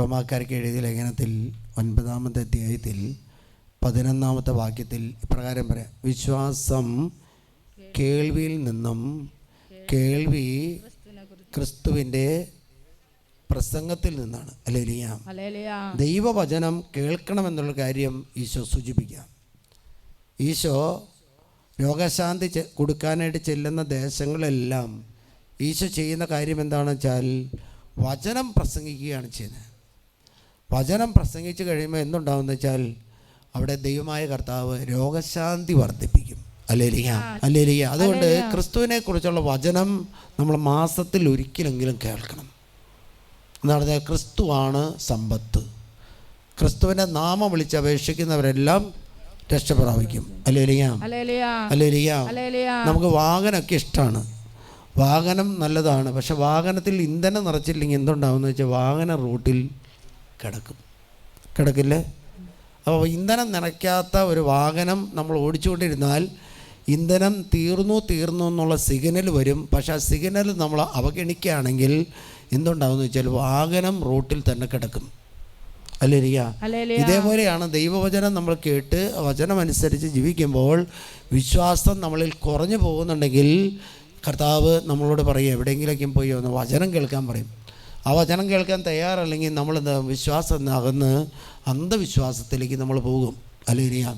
റോമാക്കാർക്ക് എഴുതിയ ലേഖനത്തിൽ ഒൻപതാമത്തെ അധ്യായത്തിൽ പതിനൊന്നാമത്തെ വാക്യത്തിൽ ഇപ്രകാരം പറയാം. വിശ്വാസം കേൾവിയിൽ നിന്നും കേൾവി ക്രിസ്തുവിന്റെ പ്രസംഗത്തിൽ നിന്നാണ്. അല്ലേലിയാം ദൈവവചനം കേൾക്കണമെന്നുള്ള കാര്യം ഈശോ സൂചിപ്പിക്കാം. ഈശോ രോഗശാന്തി കൊടുക്കാനായിട്ട് ചെല്ലുന്ന ദേശങ്ങളെല്ലാം ഈശോ ചെയ്യുന്ന കാര്യം എന്താണെന്ന് വെച്ചാൽ വചനം പ്രസംഗിക്കുകയാണ് ചെയ്യുന്നത്. വചനം പ്രസംഗിച്ച് കഴിയുമ്പോൾ എന്തുണ്ടാവുമെന്ന് വെച്ചാൽ അവിടെ ദൈവമായ കർത്താവ് രോഗശാന്തി വർദ്ധിപ്പിക്കും. അല്ലേലിയ അല്ലേലിയ അതുകൊണ്ട് ക്രിസ്തുവിനെ കുറിച്ചുള്ള വചനം നമ്മൾ മാസത്തിൽ ഒരിക്കലെങ്കിലും കേൾക്കണം. എന്നാണ് പറഞ്ഞാൽ ക്രിസ്തുവാണ് സമ്പത്ത്. ക്രിസ്തുവിന്റെ നാമം വിളിച്ചപേക്ഷിക്കുന്നവരെല്ലാം രക്ഷ പ്രാപിക്കും അല്ലേലിയ അല്ലേലിയ നമുക്ക് വാഹനമൊക്കെ ഇഷ്ടമാണ് വാഹനം നല്ലതാണ്. പക്ഷെ വാഹനത്തിൽ ഇന്ധനം നിറച്ചില്ലെങ്കിൽ എന്തുണ്ടാവുമെന്ന് വെച്ചാൽ വാഹന റൂട്ടിൽ കിടക്കും. കിടക്കില്ലേ? അപ്പോൾ ഇന്ധനം നിറയ്ക്കാത്ത ഒരു വാഹനം നമ്മൾ ഓടിച്ചുകൊണ്ടിരുന്നാൽ ഇന്ധനം തീർന്നു തീർന്നു എന്നുള്ള സിഗ്നൽ വരും. പക്ഷേ ആ സിഗ്നൽ നമ്മൾ അവഗണിക്കുകയാണെങ്കിൽ എന്തുണ്ടാവുമെന്ന് വെച്ചാൽ വാഹനം റോട്ടിൽ തന്നെ കിടക്കും. അല്ലേ ഹല്ലേലൂയ ഇതേപോലെയാണ് ദൈവവചനം നമ്മൾ കേട്ട് വചനമനുസരിച്ച് ജീവിക്കുമ്പോൾ വിശ്വാസം നമ്മളിൽ കുറഞ്ഞു പോകുന്നുണ്ടെങ്കിൽ കർത്താവ് നമ്മളോട് പറയും എവിടെയെങ്കിലേക്കും പോയി ഒന്ന് വചനം കേൾക്കാൻ പറയും. ആ വചനം കേൾക്കാൻ തയ്യാറല്ലെങ്കിൽ നമ്മൾ വിശ്വാസം അകന്ന് അന്ധവിശ്വാസത്തിലേക്ക് നമ്മൾ പോകും. അലേലിയ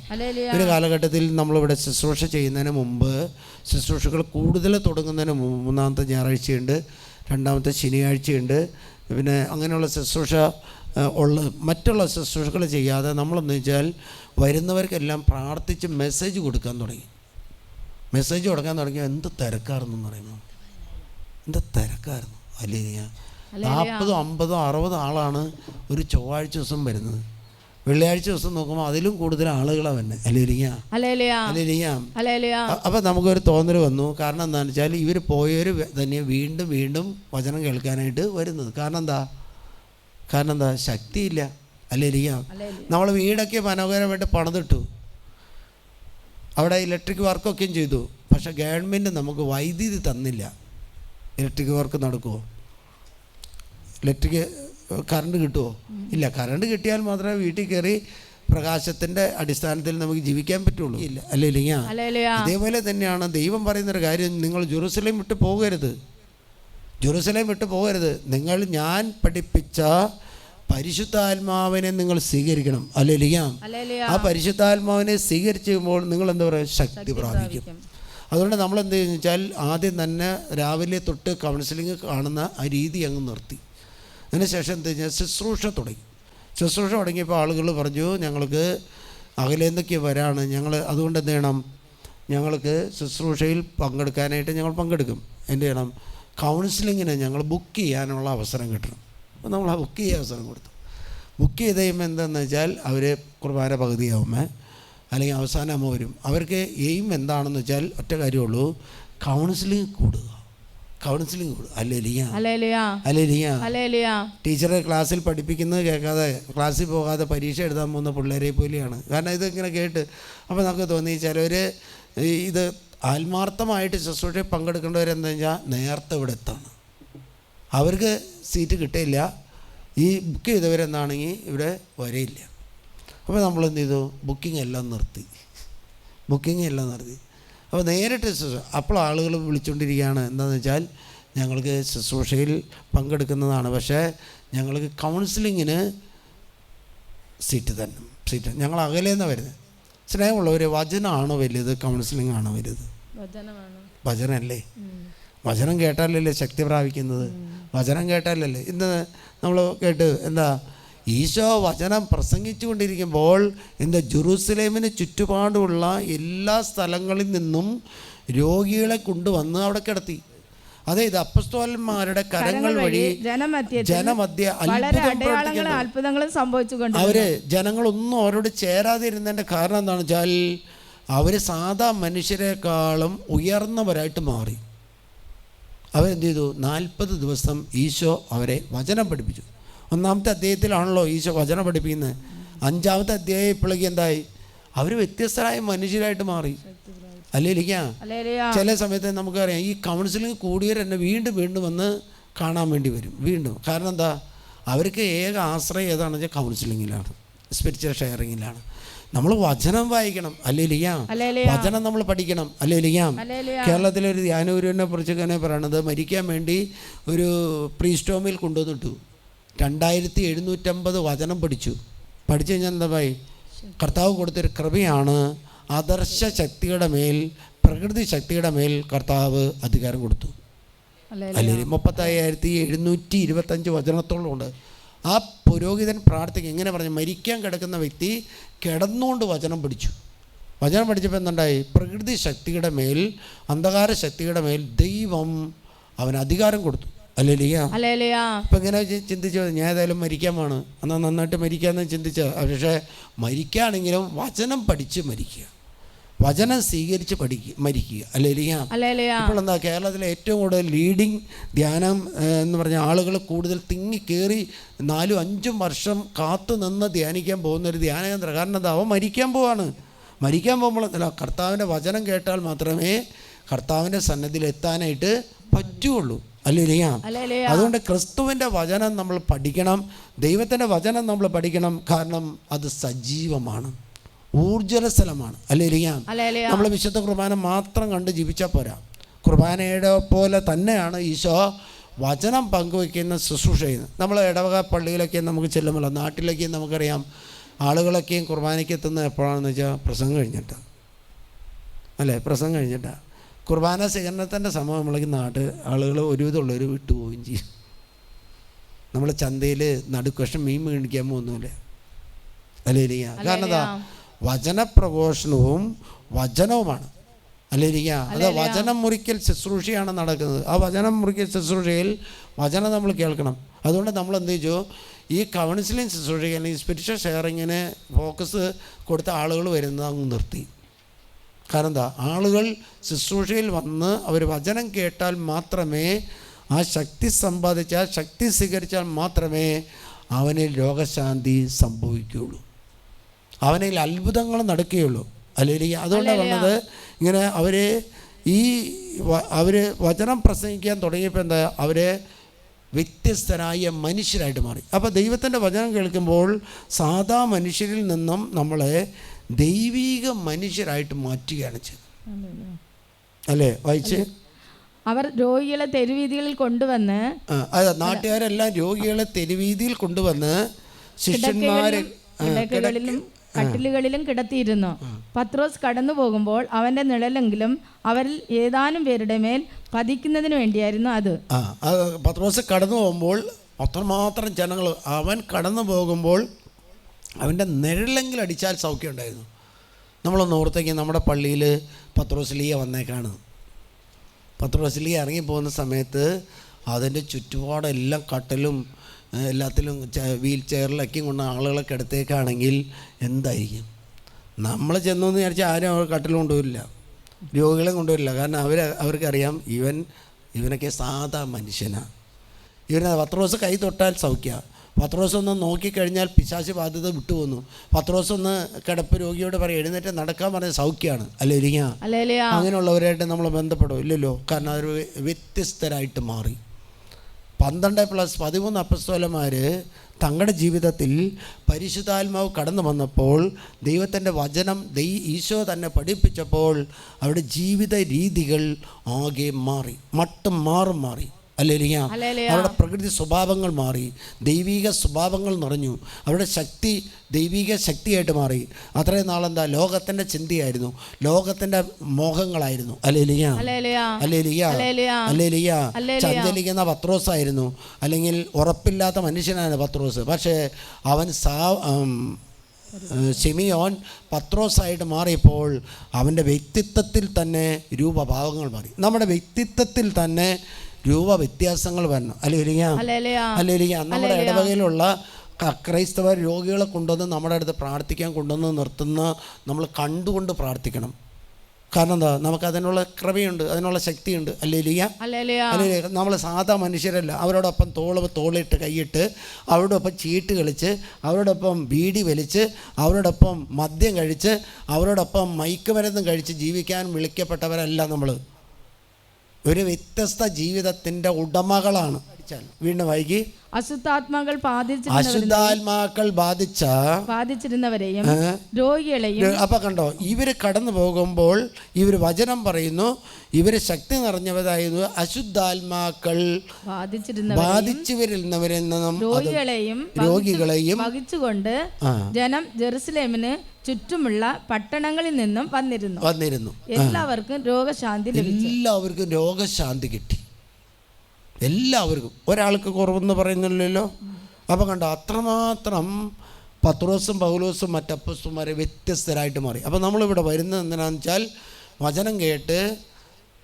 ഒരു കാലഘട്ടത്തിൽ നമ്മളിവിടെ ശുശ്രൂഷ ചെയ്യുന്നതിന് മുമ്പ് ശുശ്രൂഷകൾ കൂടുതൽ തുടങ്ങുന്നതിന് മൂന്നാമത്തെ ഞായറാഴ്ചയുണ്ട് രണ്ടാമത്തെ ശനിയാഴ്ചയുണ്ട്. പിന്നെ അങ്ങനെയുള്ള ശുശ്രൂഷ ഉള്ള മറ്റുള്ള ശുശ്രൂഷകൾ ചെയ്യാതെ നമ്മളെന്ന് വെച്ചാൽ വരുന്നവർക്കെല്ലാം പ്രാർത്ഥിച്ച് മെസ്സേജ് കൊടുക്കാൻ തുടങ്ങി. മെസ്സേജ് കൊടുക്കാൻ തുടങ്ങിയാൽ എന്ത് തിരക്കായിരുന്നു പറയുന്നു. എന്ത് തിരക്കായിരുന്നു അല്ലേ നാൽപ്പതും അമ്പതും അറുപതും ആളാണ് ഒരു ചൊവ്വാഴ്ച ദിവസം വരുന്നത്. വെള്ളിയാഴ്ച ദിവസം നോക്കുമ്പോൾ അതിലും കൂടുതൽ ആളുകളാണ് ഹല്ലേലൂയ അപ്പം നമുക്കൊരു തോന്നൽ വന്നു. കാരണം എന്താണെന്ന് വെച്ചാൽ ഇവർ പോയവർ തന്നെ വീണ്ടും വീണ്ടും വചനം കേൾക്കാനായിട്ട് വരുന്നത്. കാരണം എന്താ? കാരണം എന്താ? ശക്തിയില്ല. ഹല്ലേലൂയ നമ്മൾ വീടൊക്കെ മനോഹരമായിട്ട് പണിതിട്ടു. അവിടെ ഇലക്ട്രിക് വർക്കൊക്കെയും ചെയ്തു. പക്ഷെ ഗവൺമെന്റ് നമുക്ക് വൈദ്യുതി തന്നില്ല. ഇലക്ട്രിക് വർക്ക് നടക്കുമോ ഇലക്ട്രിക് കറണ്ട് കിട്ടുമോ ഇല്ല കറണ്ട് കിട്ടിയാൽ മാത്രമേ വീട്ടിൽ കയറി പ്രകാശത്തിന്റെ അടിസ്ഥാനത്തിൽ നമുക്ക് ജീവിക്കാൻ പറ്റുള്ളൂ. ഇല്ല. അല്ലേ ഇല്ല ഹല്ലേലൂയ ഇതേപോലെ തന്നെയാണ് ദൈവം പറയുന്നൊരു കാര്യം നിങ്ങൾ ജെറുസലേം വിട്ട് പോകരുത്. ജെറുസലേം വിട്ട് പോകരുത്. നിങ്ങൾ ഞാൻ പഠിപ്പിച്ച പരിശുദ്ധാത്മാവിനെ നിങ്ങൾ സ്വീകരിക്കണം. അല്ലേ ലിയാം ഹല്ലേലൂയ ആ പരിശുദ്ധാത്മാവിനെ സ്വീകരിച്ചുമ്പോൾ നിങ്ങൾ എന്താ പറയുക? ശക്തി പ്രാപിക്കും. അതുകൊണ്ട് നമ്മൾ എന്ത് ചെയ്യുന്നു വെച്ചാൽ ആദ്യം തന്നെ രാവിലെ തൊട്ട് കൗൺസിലിംഗ് കാണുന്ന ആ രീതി അങ്ങ് നിർത്തി. അതിനുശേഷം എന്ത് കഴിഞ്ഞാൽ ശുശ്രൂഷ തുടങ്ങി. ശുശ്രൂഷ തുടങ്ങിയപ്പോൾ ആളുകൾ പറഞ്ഞു ഞങ്ങൾക്ക് അകലേന്നൊക്കെ വരാണ്. ഞങ്ങൾ അതുകൊണ്ട് എന്ത് ചെയ്യണം? ഞങ്ങൾക്ക് ശുശ്രൂഷയിൽ പങ്കെടുക്കാനായിട്ട് ഞങ്ങൾ പങ്കെടുക്കും. എന്ത് ചെയ്യണം? കൗൺസിലിങ്ങിന് ഞങ്ങൾ ബുക്ക് ചെയ്യാനുള്ള അവസരം കിട്ടണം. അപ്പോൾ നമ്മൾ ആ ബുക്ക് ചെയ്യാൻ അവസരം കൊടുത്തു. ബുക്ക് ചെയ്ത് കഴിയുമ്പോൾ എന്താണെന്ന് വെച്ചാൽ അവർ കുർബാന പകുതിയാവുമ്പോൾ അല്ലെങ്കിൽ അവസാനമാകുമ്പോൾ വരും. അവർക്ക് എയിം എന്താണെന്ന് വെച്ചാൽ ഒറ്റ കാര്യമുള്ളൂ കൗൺസിലിംഗ് കൂടുക. കൗൺസിലിംഗ് ടീച്ചറെ ക്ലാസ്സിൽ പഠിപ്പിക്കുന്നത് കേൾക്കാതെ ക്ലാസ്സിൽ പോകാതെ പരീക്ഷ എഴുതാൻ പോകുന്ന പിള്ളേരെ പോലെയാണ്. കാരണം ഇതിങ്ങനെ കേട്ട് അപ്പോൾ നമുക്ക് തോന്നി ചിലവർ ഇത് ആത്മാർത്ഥമായിട്ട് ശുശ്രൂഷയിൽ പങ്കെടുക്കേണ്ടവരെന്താ വെച്ചാൽ നേരത്തെ ഇവിടെ എത്താണ്. അവർക്ക് സീറ്റ് കിട്ടില്ല ഈ ബുക്ക് ചെയ്തവരെന്താണെങ്കിൽ ഇവിടെ വരയില്ല. അപ്പോൾ നമ്മൾ എന്ത് ചെയ്തു? ബുക്കിംഗ് എല്ലാം നിർത്തി. ബുക്കിംഗ് എല്ലാം നിർത്തി. അപ്പോൾ നേരിട്ട് അപ്പോൾ ആളുകൾ വിളിച്ചുകൊണ്ടിരിക്കുകയാണ്. എന്താണെന്ന് വെച്ചാൽ ഞങ്ങൾക്ക് ശുശ്രൂഷയിൽ പങ്കെടുക്കുന്നതാണ്. പക്ഷേ ഞങ്ങൾക്ക് കൗൺസിലിങ്ങിന് സീറ്റ് തന്നെ സീറ്റ് ഞങ്ങൾ അകലേന്ന് വരുന്നത്. സ്നേഹമുള്ളവർ വചനമാണോ വലുത്? കൗൺസിലിംഗ് ആണോ വലുത് വചനമല്ലേ വചനം കേട്ടാലല്ലേ ശക്തി പ്രാപിക്കുന്നത്? വചനം കേട്ടാലല്ലേ? ഇന്ന് നമ്മൾ കേട്ട് എന്താ ഈശോ വചനം പ്രസംഗിച്ചു കൊണ്ടിരിക്കുമ്പോൾ എന്റെ ജെറൂസലേമിന് ചുറ്റുപാടുമുള്ള എല്ലാ സ്ഥലങ്ങളിൽ നിന്നും രോഗികളെ കൊണ്ടുവന്ന് അവിടെ കിടത്തി. അതെ ഇത് അപ്പസ്തോലന്മാരുടെ കരങ്ങൾ വഴി ജനമധ്യ അത്ഭുതങ്ങളും സംഭവിച്ചുകൊണ്ട് അവർ ജനങ്ങളൊന്നും അവരോട് ചേരാതിരുന്നതിന്റെ കാരണം എന്താണെന്ന് വെച്ചാൽ അവർ സാധാ മനുഷ്യരെക്കാളും ഉയർന്നവരായിട്ട് മാറി. അവരെന്ത് ചെയ്തു? നാൽപ്പത് ദിവസം ഈശോ അവരെ വചനം പഠിപ്പിച്ചു. ഒന്നാമത്തെ അധ്യായത്തിലാണല്ലോ ഈശോ വചനം പഠിപ്പിക്കുന്നത് അഞ്ചാമത്തെ അധ്യായം ഇപ്പോഴേക്ക് എന്തായി? അവർ വ്യത്യസ്തരായ മനുഷ്യരായിട്ട് മാറി. അല്ലേ ഇരിക്കാം ഹല്ലേലൂയ ചില സമയത്ത് നമുക്കറിയാം ഈ കൗൺസിലിംഗ് കൂടിയവർ എന്നെ വീണ്ടും വീണ്ടും വന്ന് കാണാൻ വേണ്ടി വരും. വീണ്ടും. കാരണം എന്താ? അവർക്ക് ഏക ആശ്രയം ഏതാണെന്ന് വെച്ചാൽ കൗൺസിലിങ്ങിലാണ് സ്പിരിച്വൽ ഷെയറിങ്ങിലാണ് നമ്മൾ വചനം വായിക്കണം. അല്ലേ ഹല്ലേലൂയ. വചനം നമ്മൾ പഠിക്കണം. അല്ലേ ഹല്ലേലൂയ. കേരളത്തിലെ ഒരു ധ്യാനഗുരുവിനെ കുറിച്ച് ഇങ്ങനെ പറയണത് മരിക്കാൻ വേണ്ടി ഒരു പ്രീസ്റ്റോമിൽ കൊണ്ടുവന്നിട്ടു. രണ്ടായിരത്തി എഴുന്നൂറ്റമ്പത് വചനം പഠിച്ചു. പഠിച്ചു കഴിഞ്ഞാൽ എന്താ പായി കർത്താവ് കൊടുത്തൊരു കൃപയാണ് ആദർശ ശക്തിയുടെ മേൽ പ്രകൃതി ശക്തിയുടെ മേൽ കർത്താവ് അധികാരം കൊടുത്തു. അല്ലെങ്കിൽ മുപ്പത്തയ്യായിരത്തി എഴുന്നൂറ്റി ഇരുപത്തഞ്ച് വചനത്തോളം ഉണ്ട് ആ പുരോഹിതൻ പ്രാർത്ഥിക്കും എങ്ങനെ പറഞ്ഞു? മരിക്കാൻ കിടക്കുന്ന വ്യക്തി കിടന്നുകൊണ്ട് വചനം പഠിച്ചു. വചനം പഠിച്ചപ്പോൾ എന്തുണ്ടായി? പ്രകൃതി ശക്തിയുടെ മേൽ അന്ധകാര ശക്തിയുടെ മേൽ ദൈവം അവന് അധികാരം കൊടുത്തു. ഇപ്പം ഇങ്ങനെ ചിന്തിച്ചോ ഞാൻ ഏതായാലും മരിക്കാൻ പോണ് എന്നാൽ നന്നായിട്ട് മരിക്കാമെന്ന് ചിന്തിച്ച. പക്ഷേ മരിക്കുകയാണെങ്കിലും വചനം പഠിച്ച് മരിക്കുക. വചനം സ്വീകരിച്ച് പഠിക്കുക മരിക്കുക. അല്ലേലിയ. ഇപ്പോൾ എന്താ കേരളത്തിലെ ഏറ്റവും കൂടുതൽ ലീഡിങ് ധ്യാനം എന്ന് പറഞ്ഞ ആളുകൾ കൂടുതൽ തിങ്ങി കയറി നാലും അഞ്ചും വർഷം കാത്തു നിന്ന് ധ്യാനിക്കാൻ പോകുന്ന ഒരു ധ്യാനകേന്ദ്ര. കാരണം എന്താ അവൻ മരിക്കാൻ പോവാണ്. മരിക്കാൻ പോകുമ്പോൾ അല്ല കർത്താവിന്റെ വചനം കേട്ടാൽ മാത്രമേ കർത്താവിന്റെ സന്നദ്ധിയിൽ എത്താനായിട്ട് പറ്റുള്ളൂ. അല്ലേ ഹല്ലേലൂയ. അതുകൊണ്ട് ക്രിസ്തുവിന്റെ വചനം നമ്മൾ പഠിക്കണം. ദൈവത്തിന്റെ വചനം നമ്മൾ പഠിക്കണം. കാരണം അത് സജീവമാണ്. ഊർജലസ്ഥലമാണ് അല്ലേ ഹല്ലേലൂയ. നമ്മൾ വിശുദ്ധ കുർബാന മാത്രം കണ്ട് ജീവിച്ചാൽ പോരാ. കുർബാനയുടെ പോലെ തന്നെയാണ് ഈശോ വചനം പങ്കുവയ്ക്കുന്ന ശുശ്രൂഷ ചെയ്യുന്നത്. നമ്മൾ ഇടവക പള്ളിയിലൊക്കെ നമുക്ക് ചെല്ലുമല്ലോ നാട്ടിലൊക്കെ നമുക്കറിയാം ആളുകളൊക്കെയും കുർബാനയ്ക്ക് എത്തുന്നത് എപ്പോഴാണെന്ന് വെച്ചാൽ പ്രസംഗം കഴിഞ്ഞിട്ട്. അല്ലേ? പ്രസംഗം കഴിഞ്ഞിട്ടാണ് കുർബാന സ്വീകരണത്തിന്റെ സമയം നമ്മളേക്ക് നാട്ട് ആളുകൾ ഒരുവിധമുള്ളവർ വിട്ടുപോവുകയും ചെയ്യും. നമ്മൾ ചന്തയിൽ നടുക്കഷം മീൻ മേടിക്കാൻ പോകുന്നില്ല അല്ലേ കാരണം എന്താ വചനപ്രഘോഷണവും വചനവുമാണ്. അല്ലിരിക്കുക അത് വചനം മുറിക്കൽ ശുശ്രൂഷയാണ് നടക്കുന്നത്. ആ വചനം മുറിക്കൽ ശുശ്രൂഷയിൽ വചനം നമ്മൾ കേൾക്കണം. അതുകൊണ്ട് നമ്മൾ എന്ത് ചെയ്തു? ഈ കൗൺസിലിംഗ് ശുശ്രൂഷയ്ക്ക് അല്ലെങ്കിൽ സ്പിരിച്വൽ ഷെയറിങ്ങിന് ഫോക്കസ് കൊടുത്ത ആളുകൾ വരുന്നത് അങ്ങ് നിർത്തി. കാരണം എന്താ ആളുകൾ ശുശ്രൂഷയിൽ വന്ന് അവർ വചനം കേട്ടാൽ മാത്രമേ ആ ശക്തി സമ്പാദിച്ചാൽ ആ ശക്തി സ്വീകരിച്ചാൽ മാത്രമേ അവനിൽ രോഗശാന്തി സംഭവിക്കുകയുള്ളൂ. അവനിൽ അത്ഭുതങ്ങൾ നടക്കുകയുള്ളൂ. അല്ലെങ്കിൽ അതുകൊണ്ടാണ് പറഞ്ഞത് ഇങ്ങനെ അവർ ഈ അവർ വചനം പ്രസംഗിക്കാൻ തുടങ്ങിയപ്പോൾ എന്താ? അവർ വ്യത്യസ്തരായ മനുഷ്യരായിട്ട് മാറി. അപ്പോൾ ദൈവത്തിന്റെ വചനം കേൾക്കുമ്പോൾ സാധാ മനുഷ്യരിൽ നിന്നും നമ്മളെ ദൈവീക മനുഷ്യരായിട്ട് മാറ്റുകയാണ് ചെയ്തത്. അല്ലേ? വായിച്ചേ? അവർ രോഗികളെ തെരുവീതികളിൽ കൊണ്ടുവന്ന് അതെ നാട്ടുകാരെല്ലാം രോഗികളെ തെരുവീതിയിൽ കൊണ്ടുവന്ന് ശിഷ്യന്മാരെ കിടക്കകളിലും കട്ടിലുകളിലും കിടത്തിയിരുന്നു. പത്രോസ് കടന്നു പോകുമ്പോൾ അവന്റെ നിഴലെങ്കിലും അവരിൽ ഏതാനും പേരുടെ മേൽ പതിക്കുന്നതിന് വേണ്ടിയായിരുന്നു അത് പത്രോസ് കടന്നു പോകുമ്പോൾ അത്രമാത്രം ജനങ്ങൾ അവൻ കടന്നു പോകുമ്പോൾ അവന്റെ നിഴലെങ്കിലും അടിച്ചാൽ സൗഖ്യം ഉണ്ടായിരുന്നു. നമ്മളൊന്ന് ഓർത്തേക്ക് നമ്മുടെ പള്ളിയിൽ പത്രോസ്ലിയ വന്നേക്കാണ്. പത്രോസ്ലിയ ഇറങ്ങിപ്പോകുന്ന സമയത്ത് അതിന്റെ ചുറ്റുപാടെല്ലാം കട്ടലും എല്ലാത്തിലും വീൽ ചെയറിലൊക്കെ കൊണ്ട് ആളുകളെ കിടത്തേക്കാണെങ്കിൽ എന്തായിരിക്കും? നമ്മൾ ചെന്നു എന്ന് വിചാരിച്ചാൽ ആരും അവർ കട്ടിൽ കൊണ്ടുവരില്ല. രോഗികളെ കൊണ്ടുവരില്ല. കാരണം അവർ അവർക്കറിയാം ഇവൻ ഇവനൊക്കെ സാധാ മനുഷ്യനാണ് ഇവന് പത്രോസ് കൈ തൊട്ടാൽ സൗഖ്യ. പത്രോസ് ഒന്ന് നോക്കിക്കഴിഞ്ഞാൽ പിശാശി ബാധ്യത വിട്ടുപോന്നു. പത്രോസ് ഒന്ന് കിടപ്പ് രോഗിയോട് പറയും എഴുന്നേറ്റ് നടക്കാൻ പറഞ്ഞ സൗഖ്യമാണ് അല്ലേ ഇരിക്കുക അങ്ങനെയുള്ളവരായിട്ട് നമ്മൾ ബന്ധപ്പെടും. ഇല്ലല്ലോ കാരണം അവർ വ്യത്യസ്തരായിട്ട് മാറി. പന്ത്രണ്ട് പ്ലസ് പതിമൂന്ന് അപ്പസ്തോലന്മാർ തങ്ങളുടെ ജീവിതത്തിൽ പരിശുദ്ധാത്മാവ് കടന്നു വന്നപ്പോൾ ദൈവത്തിന്റെ വചനം ദൈ ഈശോ തന്നെ പഠിപ്പിച്ചപ്പോൾ അവരുടെ ജീവിത രീതികൾ ആകെ മാറി. മട്ടും മാറും മാറി. അല്ലേ ഹല്ലേലൂയ. അവരുടെ പ്രകൃതി സ്വഭാവങ്ങൾ മാറി ദൈവിക സ്വഭാവങ്ങൾ നിറഞ്ഞു അവരുടെ ശക്തി ദൈവിക ശക്തിയായിട്ട് മാറി. അത്രയും നാളെന്താ? ലോകത്തിന്റെ ചിന്തയായിരുന്നു. ലോകത്തിന്റെ മോഹങ്ങളായിരുന്നു. അല്ലേലിയ. ഹല്ലേലൂയ. അല്ലേലിയ. ഹല്ലേലൂയ. ചന്തലിക്കുന്ന പത്രോസായിരുന്നു. അല്ലെങ്കിൽ ഉറപ്പില്ലാത്ത മനുഷ്യനാണ് പത്രോസ്. പക്ഷേ അവൻ സാ ഏഹ്, പത്രോസായിട്ട് മാറിയപ്പോൾ അവന്റെ വ്യക്തിത്വത്തിൽ തന്നെ രൂപഭാവങ്ങൾ മാറി. നമ്മുടെ വ്യക്തിത്വത്തിൽ തന്നെ രൂപ വ്യത്യാസങ്ങൾ വരണം ഹല്ലേലൂയ അല്ലേലിയ. നമ്മുടെ ഇടവകയിലുള്ള ക്രൈസ്തവ രോഗികളെ കൊണ്ടുവന്ന് നമ്മുടെ അടുത്ത് പ്രാർത്ഥിക്കാൻ കൊണ്ടുവന്ന് നിർത്തുന്ന നമ്മൾ കണ്ടുകൊണ്ട് പ്രാർത്ഥിക്കണം. കാരണം എന്താ? നമുക്ക് അതിനുള്ള കൃപയുണ്ട് അതിനുള്ള ശക്തിയുണ്ട്. അല്ലേ ലിയ അല്ലേ നമ്മൾ സാധാ മനുഷ്യരല്ല. അവരോടൊപ്പം തോൾ തോളിട്ട് കൈയിട്ട് അവരോടൊപ്പം ചീട്ട് കളിച്ച് അവരോടൊപ്പം ബീഡി വലിച്ച് അവരോടൊപ്പം മദ്യം കഴിച്ച് അവരോടൊപ്പം മയക്കുമരുന്നും കഴിച്ച് ജീവിക്കാൻ വിളിക്കപ്പെട്ടവരല്ല നമ്മൾ. ഒരു വ്യത്യസ്ത ജീവിതത്തിന്റെ ഉടമകളാണ്. വീണ്ടും വൈകി. അശുദ്ധാത്മാക്കൾ അശുദ്ധാത്മാക്കൾ ബാധിച്ച ബാധിച്ചിരുന്നവരെയും രോഗികളെയും അപ്പൊ കണ്ടോ ഇവർ കടന്നു പോകുമ്പോൾ ഇവർ വചനം പറയുന്നു ഇവർ ശക്തി നിറഞ്ഞവരായിരുന്നു അശുദ്ധാത്മാക്കൾ ബാധിച്ചിരുന്ന ബാധിച്ചവരിൽ നിന്നും രോഗികളെയും രോഗികളെയും വഹിച്ചുകൊണ്ട് ജനം ജെറുസലേമിന് ചുറ്റുമുള്ള പട്ടണങ്ങളിൽ നിന്നും വന്നിരുന്നു. വന്നിരുന്നു. എല്ലാവർക്കും രോഗശാന്തി എല്ലാവർക്കും രോഗശാന്തി കിട്ടി. എല്ലാവർക്കും. ഒരാൾക്ക് കുറവെന്ന് പറയുന്നില്ലല്ലോ. അപ്പം കണ്ട അത്രമാത്രം പത്രോസും പൗലോസും മറ്റപ്പസുമാരെ വ്യത്യസ്തരായിട്ട് മാറി. അപ്പം നമ്മളിവിടെ വരുന്നത് എന്തിനാന്ന് വെച്ചാൽ വചനം കേട്ട്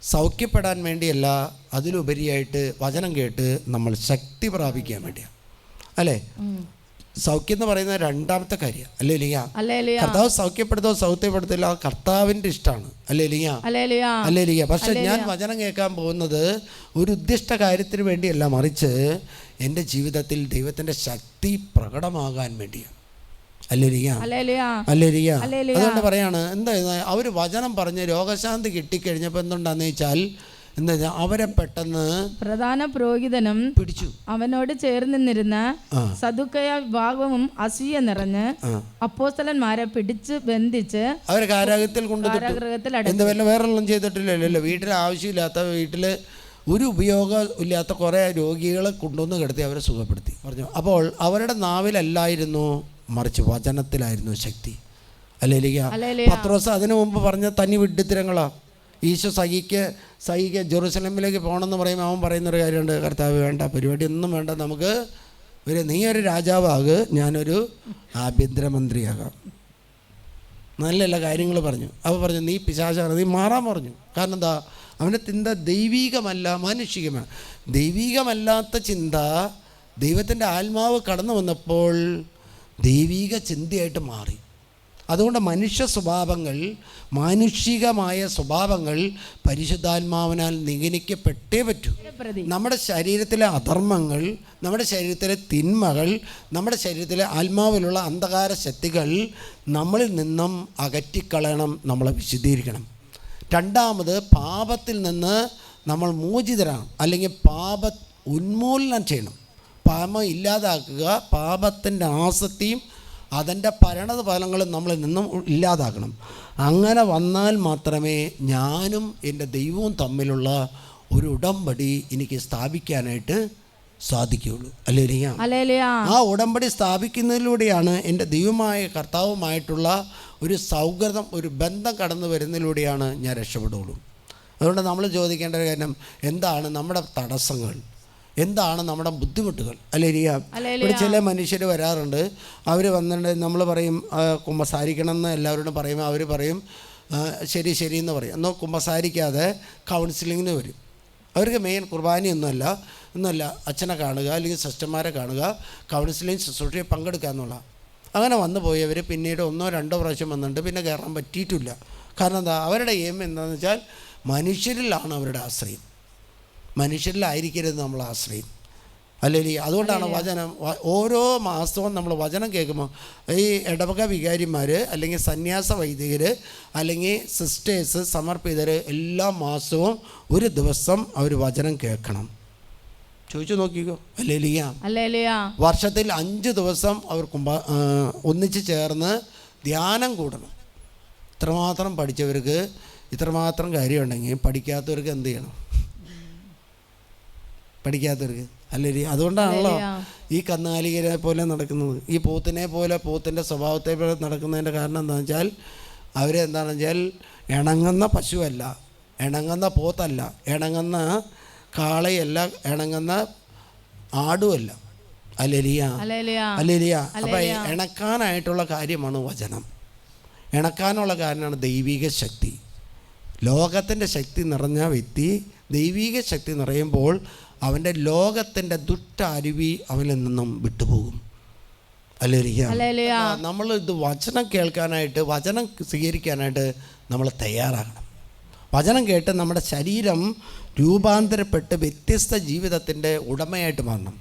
സൗഖ്യപ്പെടാൻ വേണ്ടിയല്ല അതിലുപരിയായിട്ട് വചനം കേട്ട് നമ്മൾ ശക്തി പ്രാപിക്കാൻ വേണ്ടിയാണ് അല്ലേ? സൗഖ്യം എന്ന് പറയുന്നത് രണ്ടാമത്തെ കാര്യം. അല്ലേ ലിയ കർത്താവ് സൗഖ്യപ്പെടുത്തോ സൗഖ്യപ്പെടുത്തില്ല കർത്താവിന്റെ ഇഷ്ടമാണ്. അല്ലേ ലിയ അല്ലേ ലിയ പക്ഷെ ഞാൻ വചനം കേൾക്കാൻ പോകുന്നത് ഒരു ഉദ്ദിഷ്ട കാര്യത്തിന് വേണ്ടിയല്ല മറിച്ച് എന്റെ ജീവിതത്തിൽ ദൈവത്തിന്റെ ശക്തി പ്രകടമാകാൻ വേണ്ടിയാണ്. അതുകൊണ്ട് പറയാണ് എന്താ അവർ വചനം പറഞ്ഞ് രോഗശാന്തി കിട്ടിക്കഴിഞ്ഞപ്പോൾ എന്തുണ്ടാന്ന് വെച്ചാൽ എന്താ അവരെ പെട്ടെന്ന് പ്രധാന പുരോഹിതനും പിടിച്ചു. അവനോട് ചേർന്ന് നിന്നിരുന്ന. സദുക്കയ വിഭാഗവും അസൂയ നിറഞ്ഞ് അപ്പോസ്തലന്മാരെ പിടിച്ച് ബന്ധിച്ച് അവരെ കാരാഗ്രഹത്തിൽ കൊണ്ടു എന്ത് വല്ല വേറെല്ലാം ചെയ്തിട്ടില്ലല്ലോ വീട്ടിൽ ആവശ്യമില്ലാത്ത വീട്ടിൽ ഒരു ഉപയോഗം ഇല്ലാത്ത കുറേ രോഗികളെ കൊണ്ടുവന്ന് കിടത്തി അവരെ സുഖപ്പെടുത്തി. പറഞ്ഞു അപ്പോൾ അവരുടെ നാവിലല്ലായിരുന്നു മറിച്ച് വചനത്തിലായിരുന്നു ശക്തി. അല്ലെങ്കിൽ. പത്രോസ് അതിനു മുമ്പ് പറഞ്ഞ തനി വിഡ്ഢിത്തരങ്ങളാ. ഈശോ സഹിക്ക് സഹിക്ക് ജെറുസലമിലേക്ക് പോകണമെന്ന് പറയുമ്പോൾ അവൻ പറയുന്നൊരു കാര്യമുണ്ട് കർത്താവ് വേണ്ട പരിപാടി ഒന്നും വേണ്ട നമുക്ക് ഒരു നീ ഒരു രാജാവാക് ഞാനൊരു ആഭ്യന്തരമന്ത്രിയാകാം. നല്ല നല്ല കാര്യങ്ങൾ പറഞ്ഞു. അപ്പോൾ പറഞ്ഞു നീ പിശാചാണ് നീ മാറാൻ പറഞ്ഞു. കാരണം എന്താ? അവന്റെ ചിന്ത ദൈവീകമല്ല മാനുഷികമാണ്. ദൈവീകമല്ലാത്ത ചിന്ത ദൈവത്തിന്റെ ആത്മാവ് കടന്നു വന്നപ്പോൾ ദൈവീക ചിന്തയായിട്ട് മാറി. അതുകൊണ്ട് മനുഷ്യ സ്വഭാവങ്ങൾ മാനുഷികമായ സ്വഭാവങ്ങൾ പരിശുദ്ധാത്മാവിനാൽ നിഗനിക്കപ്പെട്ടേ പറ്റൂ. നമ്മുടെ ശരീരത്തിലെ അധർമ്മങ്ങൾ നമ്മുടെ ശരീരത്തിലെ തിന്മകൾ നമ്മുടെ ശരീരത്തിലെ ആത്മാവിലുള്ള അന്ധകാര ശക്തികൾ നമ്മളിൽ നിന്നും അകറ്റിക്കളയണം നമ്മളെ വിശുദ്ധീകരിക്കണം. രണ്ടാമത് പാപത്തിൽ നിന്ന് നമ്മൾ മോചിതരാണ്. അല്ലെങ്കിൽ പാപ ഉന്മൂലനം ചെയ്യണം. പാപം ഇല്ലാതാക്കുക പാപത്തിന്റെ ആസക്തിയും അതിന്റെ പരിണത ഫലങ്ങൾ നമ്മളിൽ നിന്നും ഇല്ലാതാക്കണം അങ്ങനെ വന്നാൽ മാത്രമേ ഞാനും എന്റെ ദൈവവും തമ്മിലുള്ള ഒരു ഉടമ്പടി എനിക്ക് സ്ഥാപിക്കാനായിട്ട് സാധിക്കുകയുള്ളൂ. അല്ലേ ആ ഉടമ്പടി സ്ഥാപിക്കുന്നതിലൂടെയാണ് എന്റെ ദൈവമായ കർത്താവുമായിട്ടുള്ള ഒരു സൗഹൃദം ഒരു ബന്ധം കടന്നു വരുന്നതിലൂടെയാണ് ഞാൻ രക്ഷപ്പെടുകയുള്ളൂ അതുകൊണ്ട് നമ്മൾ ചോദിക്കേണ്ട ഒരു കാര്യം എന്താണ് നമ്മുടെ തടസ്സങ്ങൾ? എന്താണ് നമ്മുടെ ബുദ്ധിമുട്ടുകൾ? അല്ലേ രിയ ഇവിടെ ചില മനുഷ്യർ വരാറുണ്ട്. അവർ വന്നിട്ട് നമ്മൾ പറയും കുമ്പസാരിക്കണം എന്ന് എല്ലാവരോടും പറയും. അവർ പറയും ശരി ശരി എന്ന് പറയും. എന്നാൽ കുമ്പസാരിക്കാതെ കൗൺസിലിങ്ങിന് വരും. അവർക്ക് മെയിൻ കുർബാനയൊന്നുമല്ല. ഒന്നുമല്ല അച്ഛനെ കാണുക അല്ലെങ്കിൽ സിസ്റ്റർമാരെ കാണുക കൗൺസിലിംഗ് ശുശ്രൂഷയിൽ പങ്കെടുക്കുക എന്നുള്ള. അങ്ങനെ വന്നു പോയവർ പിന്നീട് ഒന്നോ രണ്ടോ പ്രാവശ്യം വന്നിട്ട് പിന്നെ കയറാൻ പറ്റിയിട്ടില്ല. കാരണം എന്താ? അവരുടെ എയിം എന്താണെന്ന് വെച്ചാൽ മനുഷ്യരിലാണ് അവരുടെ ആശ്രയം. മനുഷ്യരിലായിരിക്കരുത് നമ്മൾ ആശ്രയം അല്ലെങ്കിൽ അതുകൊണ്ടാണ് വചനം ഓരോ മാസവും നമ്മൾ വചനം കേൾക്കുമ്പോൾ ഈ ഇടവക വികാരിമാർ അല്ലെങ്കിൽ സന്യാസ വൈദികർ അല്ലെങ്കിൽ സിസ്റ്റേഴ്സ് സമർപ്പിതർ എല്ലാ മാസവും ഒരു ദിവസം അവർ വചനം കേൾക്കണം. ചോദിച്ചു നോക്കിക്കോ. അല്ലേലുയാ. വർഷത്തിൽ അഞ്ച് ദിവസം അവർ കുമ്പ ഒന്നിച്ച് ചേർന്ന് ധ്യാനം കൂടണം. ഇത്രമാത്രം പഠിച്ചവർക്ക് ഇത്രമാത്രം കാര്യമുണ്ടെങ്കിൽ പഠിക്കാത്തവർക്ക് എന്ത് ചെയ്യണം? പഠിക്കാത്തവർക്ക്. അല്ലേ അതുകൊണ്ടാണല്ലോ ഈ കന്നാലികരെ പോലെ നടക്കുന്നത്. ഈ പോത്തിനെ പോലെ പോത്തിന്റെ സ്വഭാവത്തെ പോലെ നടക്കുന്നതിന്റെ കാരണം എന്താണെന്ന് വെച്ചാൽ അവരെന്താണെന്ന് വെച്ചാൽ ഇണങ്ങുന്ന പശുവല്ല ഇണങ്ങുന്ന പോത്തല്ല ഇണങ്ങുന്ന കാളയല്ല ഇണങ്ങുന്ന ആടുമല്ല അലലിയ അല്ലെലിയ അപ്പം ഇണക്കാനായിട്ടുള്ള കാര്യമാണ് വചനം. ഇണക്കാനുള്ള കാരണമാണ് ദൈവിക ശക്തി. ലോകത്തിന്റെ ശക്തി നിറഞ്ഞ വ്യക്തി ദൈവിക ശക്തി നിറയുമ്പോൾ അവന്റെ ലോകത്തിന്റെ ദുഷ്ട അരുവി അവനിൽ നിന്നും വിട്ടുപോകും. അല്ലേരിക്ക നമ്മൾ ഇത് വചനം കേൾക്കാനായിട്ട് വചനം സ്വീകരിക്കാനായിട്ട് നമ്മൾ തയ്യാറാകണം. വചനം കേട്ട് നമ്മുടെ ശരീരം രൂപാന്തരപ്പെട്ട് വ്യത്യസ്ത ജീവിതത്തിന്റെ ഉടമയായിട്ട് മാറണം.